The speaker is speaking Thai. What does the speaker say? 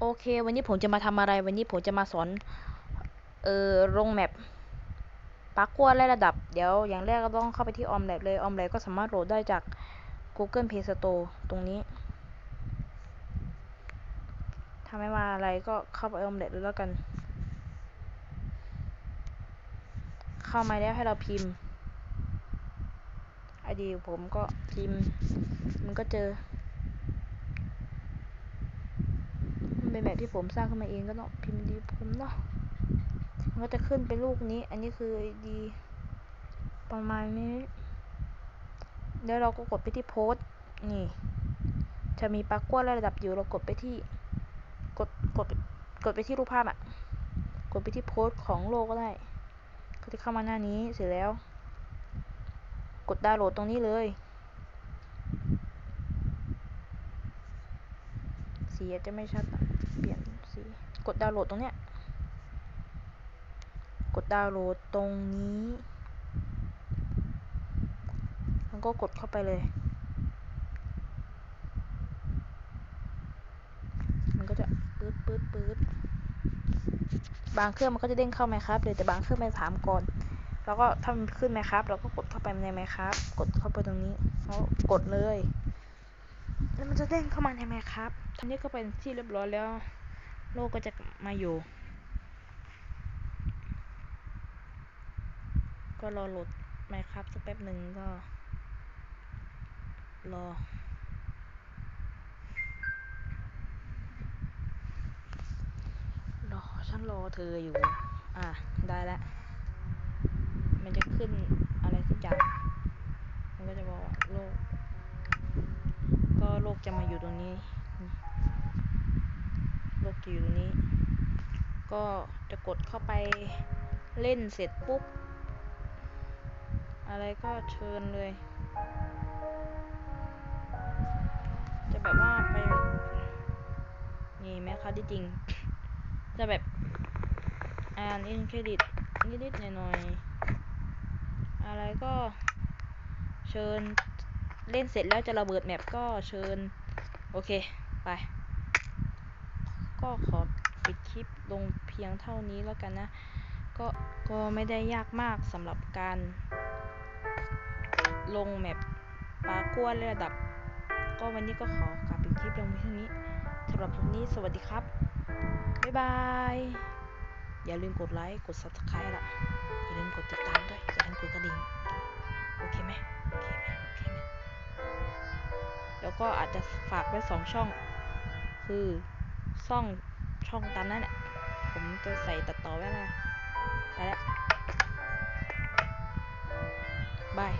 โอเค วันนี้ผมจะมาทำอะไร วันนี้ผมจะมาสอน เออลงแมปปากัวและระดับ เดี๋ยวอย่างแรกก็ต้องเข้าไปที่ออมแลเลยออมแลก็สามารถโหลดได้จาก Google Play Store ตรงนี้ ถ้าไม่มาอะไรก็เข้าไปออมแลเลยแล้วกัน เข้ามาแล้วให้เราพิมพ์ไอดีผมก็พิมพ์ มันก็เจอ มัน เป็นแบบที่ผมสร้างขึ้นมาเองก็ต้องพิมพ์ดีผมเนาะมันก็จะขึ้นเป็นลูกนี้ อันนี้คือดี ประมาณนี้แล้วเราก็กดไปที่โพสต์นี่ จะมีปลั๊กกั้วระดับอยู่เรากดไปที่ กดกดกดไปที่รูปภาพอะ่ะ กดไปที่โพสต์ของโลกก็ได้ก็จะเข้ามาหน้านี้เสร็จแล้ว กดดาวน์โหลดตรงนี้เลยสีอาจจะไม่ชัดอะ เปลี่ยนสีกดดาวน์โหลดตรงเนี้ย กดดาวน์โหลดตรงนี้แล้วก็กดเข้าไปเลย มันก็จะปื๊ดปื๊ดปื๊ดบางเครื่องมันก็จะเด้งเข้าไหมครับเลยแต่บางเครื่องมันถามก่อน แล้วก็ถ้ามันขึ้นไหมครับ เราก็กดเข้าไปในไหมครับ กดเข้าไปตรงนี้แล้วกดเลย แล้วมันจะเด้งเข้ามาในไหมครับทันนี้ก็เป็นที่เรียบร้อยแล้ว โลกก็จะมาอยู่ ก็รอโหลดไหมครับสักแป๊บหนึ่งก็ รอรอฉันรอเธออยู่ อะ ได้แล้ว มันจะขึ้นอะไรสักอย่าง มันก็จะบอกว่าโลกก็ โลกจะมาอยู่ตรงนี้ โลกจะอยู่ตรงนี้ ก็จะกดเข้าไปเล่นเสร็จปุ๊บ อะไรก็เชิญเลย จะแบบว่าไป นี่แม้คะที่จริง จะแบบ อ่านอินเครดิตนิดๆหน่อยๆ อะไรก็เชิญ เล่นเสร็จแล้วจะระเบิดแมปก็เชิญ โอเค ไป ก็ขอปิดคลิปลงเพียงเท่านี้แล้วกันนะ ก็ก็ไม่ได้ยากมากสำหรับการ ลงแมปปากัวระดับ ก็วันนี้ก็ขอกลับปิดคลิปลงเพียงเท่านี้สำหรับวันนี้สวัสดีครับ บ๊ายบาย อย่าลืมกดไลค์ กด subscribe ละอย่าลืมกดติดตามด้วย อย่าลืมกดกระดิ่ง ก็อาจจะฝากไว้สองช่อง คือช่องช่องตามนั้นแหละผมจะใส่ตัดต่อไว้นะไปแล้วบาย